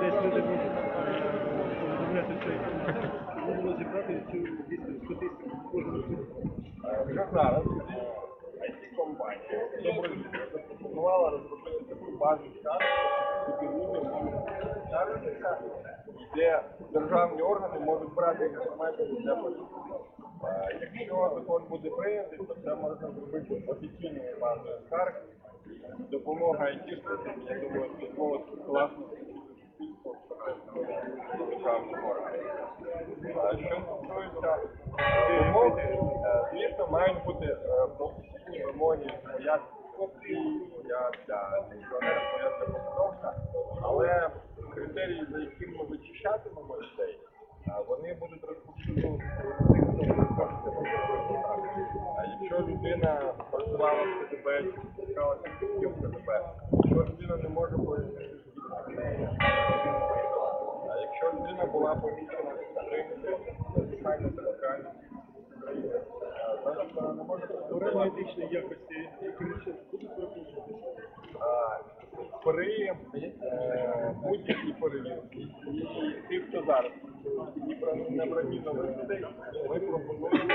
десь люди можуть розробляти цей було зібрати цю статистику кожного зараз е, it компанія добре запропонувала розробити таку базу даних, які люди можуть скаржитися, де державні органи можуть брати інформацію для політики. Якщо закон буде прийнятий, то це можна зробити офіційною базою скарг. Допомога і я думаю, дозволить класно державних органах. А Що стосується вимог, звісно, мають бути е, професійні вимоги своя копії, своя для пенсіонера, своя для посадовця, але критерії, за якими ми вичищатимемо людей, е, вони будуть розповсюджуватися тих, хто виконує А якщо людина працювала в КДБ з в КДБ, якщо людина не може пояснити, була помічена підтримки надзвичайно територіальної України, е, вона не може працювати якості будуть виключитися. При е, будь-якій перевірці і тих, хто зараз не і про набранні нових людей, ми пропонуємо